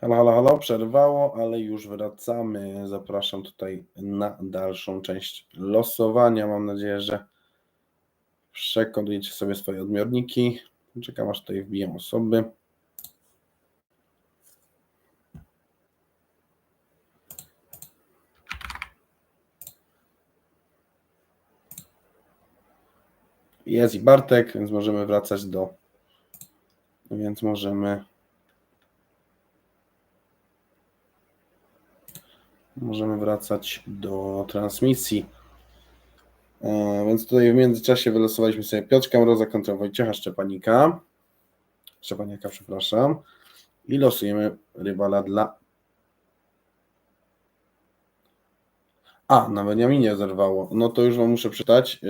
Halo, halo, halo, przerwało, ale już wracamy. Zapraszam tutaj na dalszą część losowania. Mam nadzieję, że przekodujecie sobie swoje odbiorniki. Czekam aż tutaj wbiję osoby. Jest i Bartek, więc możemy wracać do. Więc możemy. Możemy wracać do transmisji. E, Więc tutaj w międzyczasie wylosowaliśmy sobie Piotrka Mroza kontra Wojciecha Szczepanika. Szczepaniaka, przepraszam. I losujemy rywala dla. A, na Beniaminie zerwało. No to już wam muszę czytać.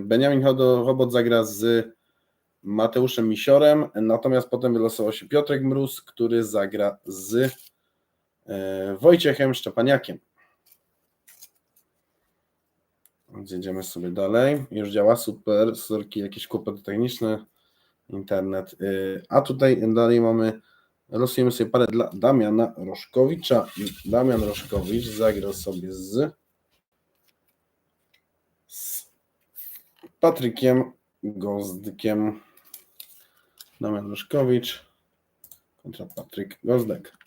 Beniamin Chodo- Chobot zagra z Mateuszem Misiorem, natomiast potem wylosował się Piotrek Mróz, który zagra z e, Wojciechem Szczepaniakiem. Jedziemy sobie dalej. Już działa super. Sorki, jakieś kłopoty techniczne. Internet. Y, A tutaj dalej mamy. Losujemy sobie parę dla Damiana Roszkowicza. Damian Roszkowicz zagrał sobie z, z Patrykiem Gozdkiem. Damian Roszkowicz kontra Patryk Gozdek.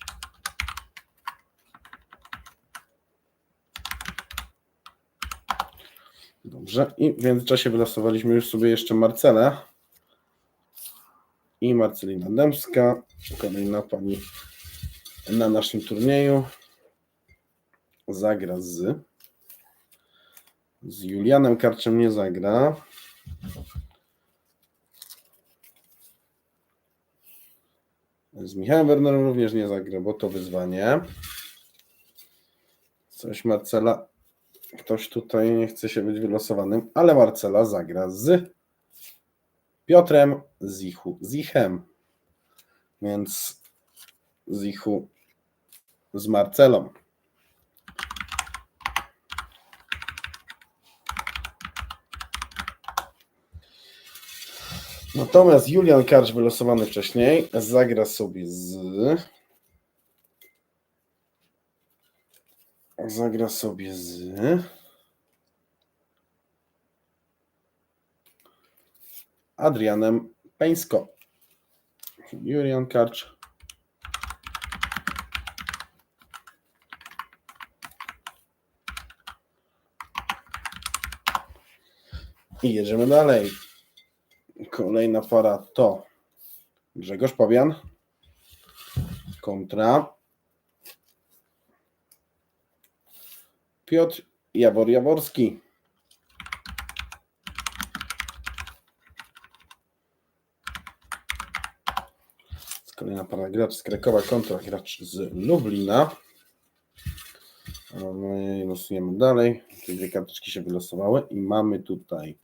Dobrze. I w międzyczasie wylosowaliśmy już sobie jeszcze Marcelę i Marcelina Dębska, kolejna pani na naszym turnieju. Zagra z z Julianem Karczem nie zagra. Z Michałem Wernerem również nie zagra, bo to wyzwanie. Coś Marcela Ktoś tutaj nie chce się być wylosowanym, ale Marcela zagra z Piotrem Zichu, Zichem. Więc Zichu z Marcelą. Natomiast Julian Karcz wylosowany wcześniej zagra sobie z zagra sobie z Adrianem Peńsko. Julian Karcz. I jedziemy dalej. Kolejna para to Grzegorz Pawian kontra Piotr Jawor Jaworski. Kolejna para gracz z Krakowa kontra gracz z Lublina. Losujemy dalej. Te dwie karteczki się wylosowały i mamy tutaj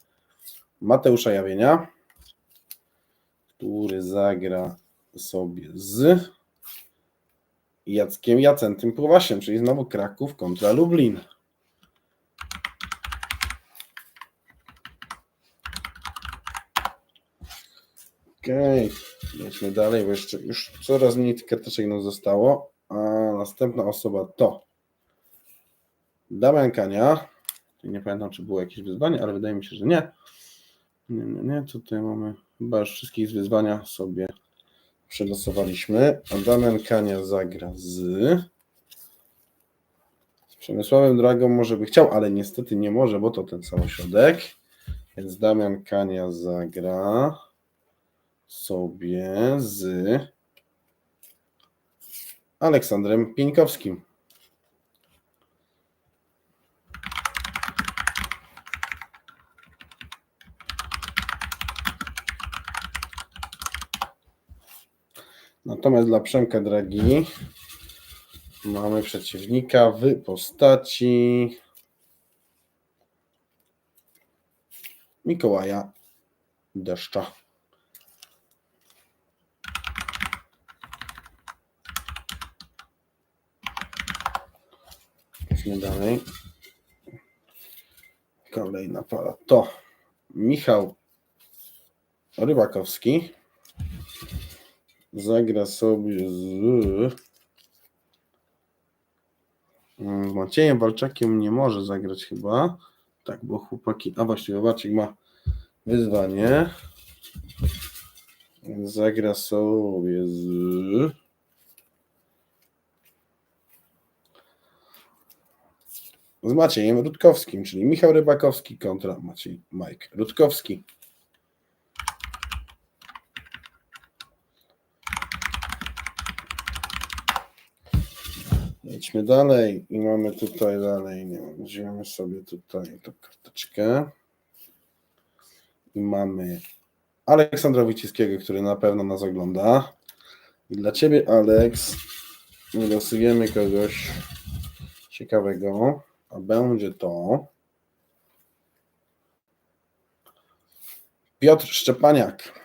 Mateusza Jawienia, który zagra sobie z Jackiem Jacentym Płowasiem, czyli znowu Kraków kontra Lublin. Okej, lecimy dalej, bo jeszcze już coraz mniej karteczek nam zostało. A następna osoba to Damian Kania. Nie pamiętam, czy było jakieś wyzwanie, ale wydaje mi się, że nie. Nie, nie, nie. Tutaj mamy chyba już wszystkie z wyzwania sobie przegłosowaliśmy. A Damian Kania zagra z, z Przemysławem Dragą. Może by chciał, ale niestety nie może, bo to ten sam ośrodek. Więc Damian Kania zagra sobie z Aleksandrem Pieńkowskim. Natomiast dla Przemka Dragi mamy przeciwnika w postaci Mikołaja Deszcza. Idźmy dalej. Kolejna para to Michał Rybakowski zagra sobie z Mm, Z Maciejem Walczakiem nie może zagrać chyba. Tak, bo chłopaki. A właściwie Walczak ma wyzwanie. Zagra sobie z. Z Maciejem Rutkowskim, czyli Michał Rybakowski kontra Maciej Mike Rutkowski. Idźmy dalej i mamy tutaj dalej, nie wiem, weźmiemy sobie tutaj tą karteczkę i mamy Aleksandra Wiciskiego, który na pewno nas ogląda. I dla Ciebie, Aleks, losujemy kogoś ciekawego, a będzie to Piotr Szczepaniak.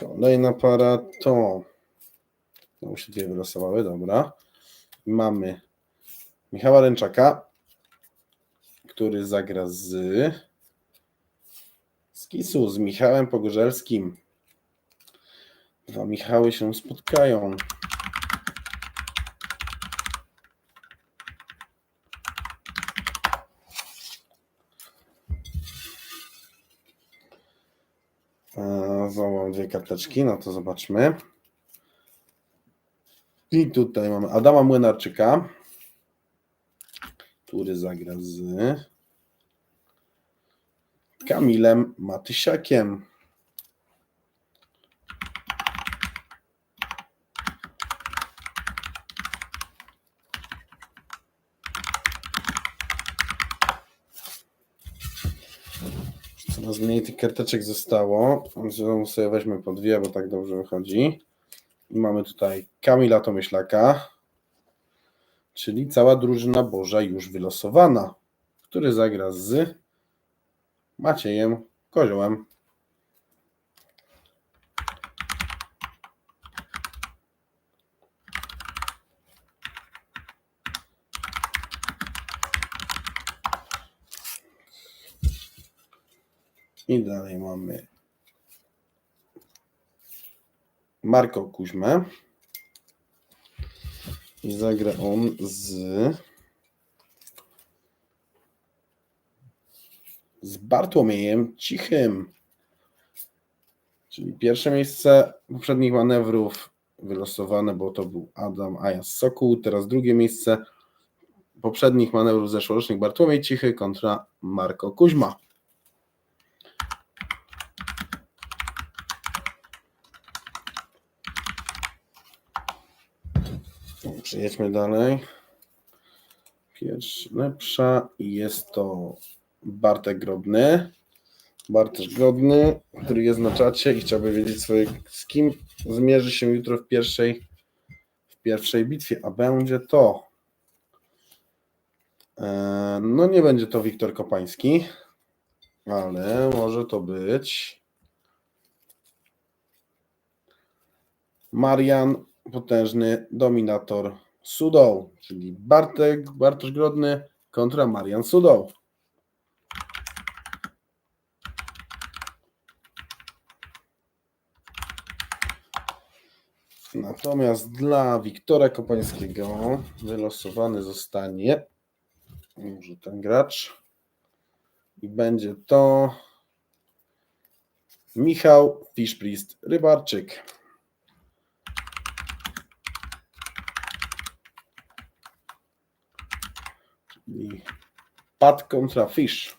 Kolejna para to. No się dwie wylosowały, dobra. Mamy Michała Ręczaka, który zagra z z Kisu, z Michałem Pogorzelskim. Dwa Michały się spotkają. Mam dwie karteczki, no to zobaczmy. I tutaj mamy Adama Młynarczyka, który zagra z Kamilem Matysiakiem. Coraz mniej tych karteczek zostało, znowu sobie weźmy po dwie, bo tak dobrze wychodzi. I mamy tutaj Kamila Tomyślaka, czyli cała drużyna Boża już wylosowana, który zagra z Maciejem Koziołem. I dalej mamy Marko Kuźmę. I zagra on z z Bartłomiejem Cichym. Czyli pierwsze miejsce poprzednich manewrów wylosowane, bo to był Adam Ajas Sokół. Teraz drugie miejsce poprzednich manewrów zeszłorocznych Bartłomiej Cichy kontra Marko Kuźma. Przejedźmy dalej. Pierwsza lepsza jest to Bartek Grobny. Bartosz Grobny, który jest na czacie i chciałby wiedzieć swoje, z kim zmierzy się jutro w pierwszej, w pierwszej bitwie, a będzie to e, no nie będzie to Wiktor Kopański, ale może to być Marian Potężny Dominator Sudoł, czyli Bartek, Bartosz Grodny kontra Marian Sudoł. Natomiast dla Wiktora Kopańskiego wylosowany zostanie może ten gracz i będzie to Michał Fiszprist Rybarczyk. Czyli Pat kontra Fish.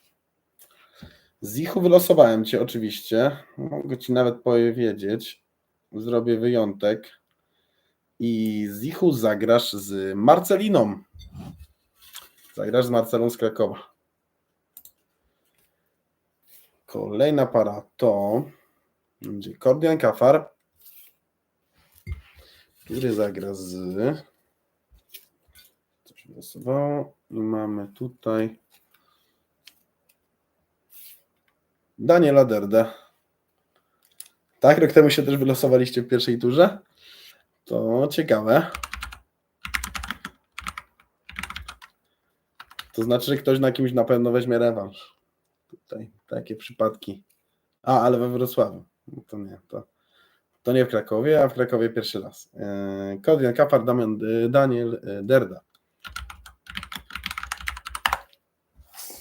Zichu wylosowałem Cię oczywiście. Mogę Ci nawet powiedzieć. Zrobię wyjątek. I Zichu zagrasz z Marceliną. Zagrasz z Marcelą z Krakowa. Kolejna para to będzie Kordian Kafar, który zagra z. Coś wylosowało. I mamy tutaj Daniela Derdę. Tak, rok temu się też wylosowaliście w pierwszej turze. To ciekawe. To znaczy, że ktoś na kimś na pewno weźmie rewanż. Tutaj takie przypadki. A, ale we Wrocławiu. No To nie, to, to nie w Krakowie, a w Krakowie pierwszy raz. Yy, Kodrian Kapar, Damian, y, Daniel y, Derda.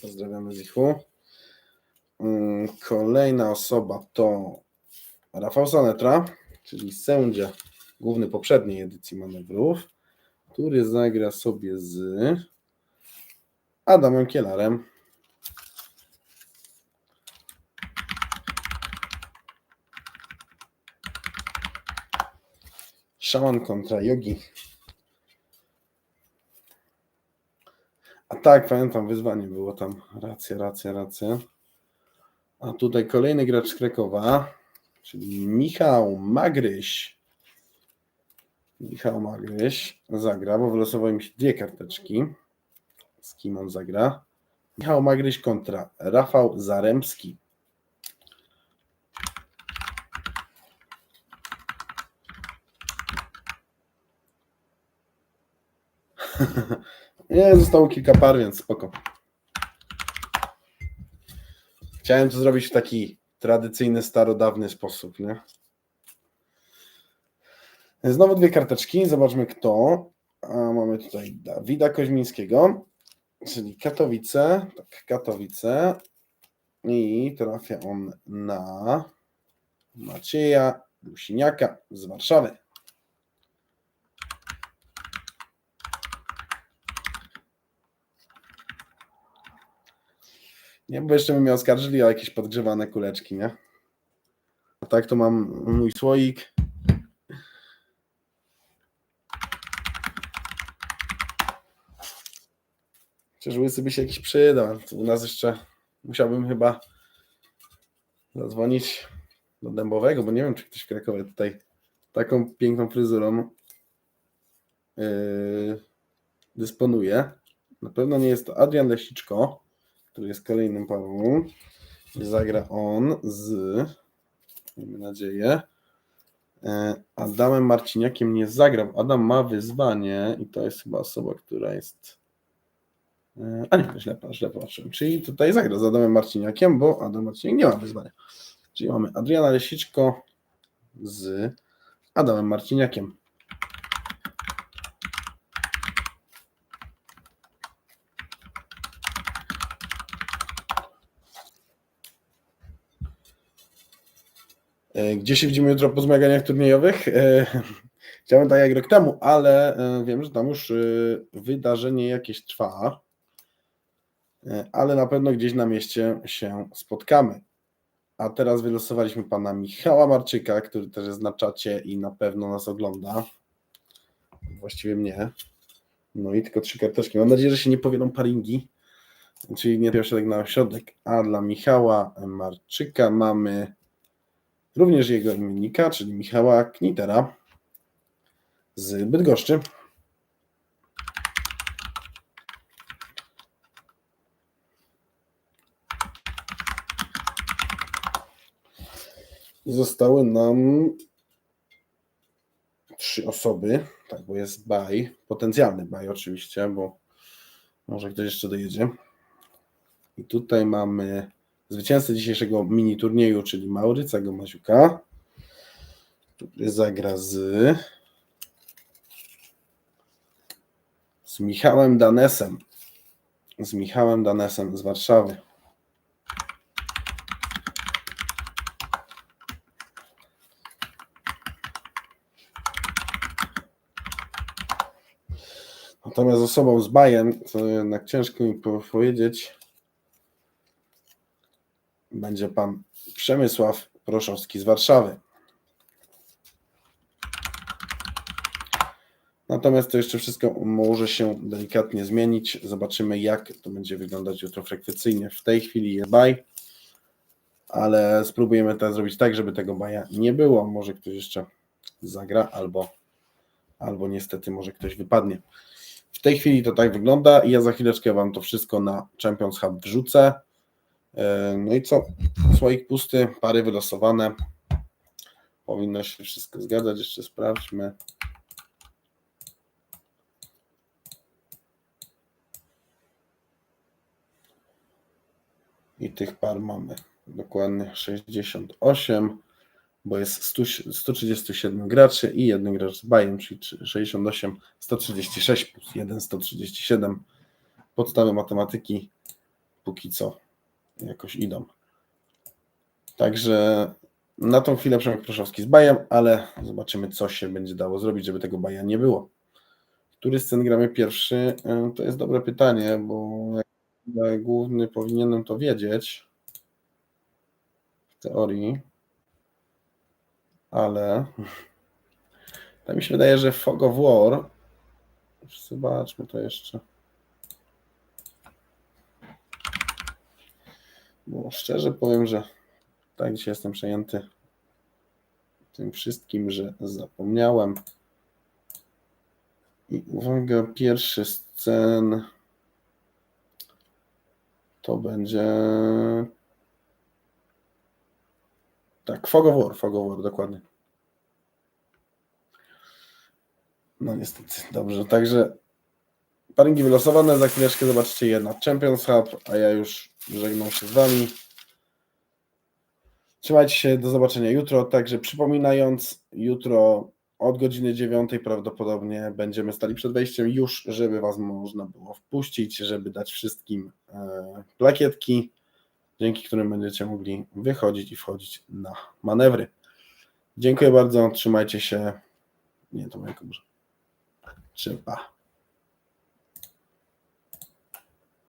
Pozdrawiamy z. Yy, Kolejna osoba to Rafał Sanetra, czyli sędzia główny poprzedniej edycji manewrów, który zagra sobie z Adamem Kielarem. Szaman kontra Yogi. A tak, pamiętam, wyzwanie było tam. Racja, racja, racja. A tutaj kolejny gracz z Krakowa, czyli Michał Magryś. Michał Magryś zagra, bo wylosowały mi się dwie karteczki. Z kim on zagra? Michał Magryś kontra Rafał Zaremski. Nie, zostało kilka par, więc spoko. Chciałem to zrobić w taki tradycyjny, starodawny sposób, nie? Znowu dwie karteczki. Zobaczmy kto. A mamy tutaj Dawida Koźmińskiego, czyli Katowice. Tak, Katowice. I trafia on na Macieja Lusiniaka z Warszawy. Nie, bo jeszcze bym mnie oskarżyli o jakieś podgrzewane kuleczki, nie? A tak to mam mój słoik. Chociaż łysy by się jakiś przydał. U nas jeszcze musiałbym chyba zadzwonić do Dębowego, bo nie wiem, czy ktoś w Krakowie tutaj taką piękną fryzurą yy, dysponuje. Na pewno nie jest to Adrian Lesiczko, który jest kolejnym parą. Zagra on z, miejmy nadzieję, e, Adamem Marciniakiem nie zagrał. Adam ma wyzwanie i to jest chyba osoba, która jest. e, A nie, źle, źle. Czyli tutaj zagra z Adamem Marciniakiem, bo Adam Marciniak nie ma wyzwania. Czyli mamy Adriana Lesiczko z Adamem Marciniakiem. Gdzie się widzimy jutro po zmaganiach turniejowych? E, Chciałem tak jak rok temu, ale e, wiem, że tam już e, wydarzenie jakieś trwa, E, ale na pewno gdzieś na mieście się spotkamy. A teraz wylosowaliśmy pana Michała Marczyka, który też jest na czacie i na pewno nas ogląda. Właściwie mnie. No i tylko trzy karteczki. Mam nadzieję, że się nie powielą paringi, czyli nie pierwszy tak na ośrodek. A dla Michała Marczyka mamy również jego imiennika, czyli Michała Knitera z Bydgoszczy. I zostały nam trzy osoby, tak, bo jest baj, potencjalny baj oczywiście, bo może ktoś jeszcze dojedzie. I tutaj mamy zwycięzcę dzisiejszego mini turnieju, czyli Mauryca Gomaziuka, który zagra z z Michałem Danesem. Z Michałem Danesem z Warszawy. Natomiast osobą z Bajem, co jednak ciężko mi po- powiedzieć, będzie pan Przemysław Proszowski z Warszawy. Natomiast to jeszcze wszystko może się delikatnie zmienić. Zobaczymy, jak to będzie wyglądać jutro frekwencyjnie. W tej chwili jest baj, ale spróbujemy teraz zrobić tak, żeby tego baja nie było. Może ktoś jeszcze zagra, albo, albo niestety może ktoś wypadnie. W tej chwili to tak wygląda i ja za chwileczkę Wam to wszystko na Champions Hub wrzucę. E, No i co? Słoik pusty, pary wylosowane. Powinno się wszystko zgadzać. Jeszcze sprawdźmy. I tych par mamy dokładnie 68, bo jest 100, 137 graczy i jeden gracz z Bayern, czyli 68, 136 plus 1, 137. Podstawy matematyki póki co jakoś idą. Także na tą chwilę Przemek Proszowski z Bajem, ale zobaczymy, co się będzie dało zrobić, żeby tego Baja nie było. Który scen gramy pierwszy? E, To jest dobre pytanie, bo jak główny powinienem to wiedzieć w teorii, ale tak mi się wydaje, że Fog of War zobaczmy to jeszcze bo szczerze powiem, że tak dzisiaj jestem przejęty tym wszystkim, że zapomniałem i uwaga, pierwszy scen to będzie tak, Fog of War, Fog of War, dokładnie. No niestety, dobrze, także paringi wylosowane, za chwileczkę zobaczycie je na Champions Hub, a ja już żegnam się z Wami. Trzymajcie się, do zobaczenia jutro, także przypominając, jutro od godziny 9 prawdopodobnie będziemy stali przed wejściem już, żeby Was można było wpuścić, żeby dać wszystkim e, plakietki, dzięki którym będziecie mogli wychodzić i wchodzić na manewry. Dziękuję bardzo, trzymajcie się. Nie, to moje Trzeba.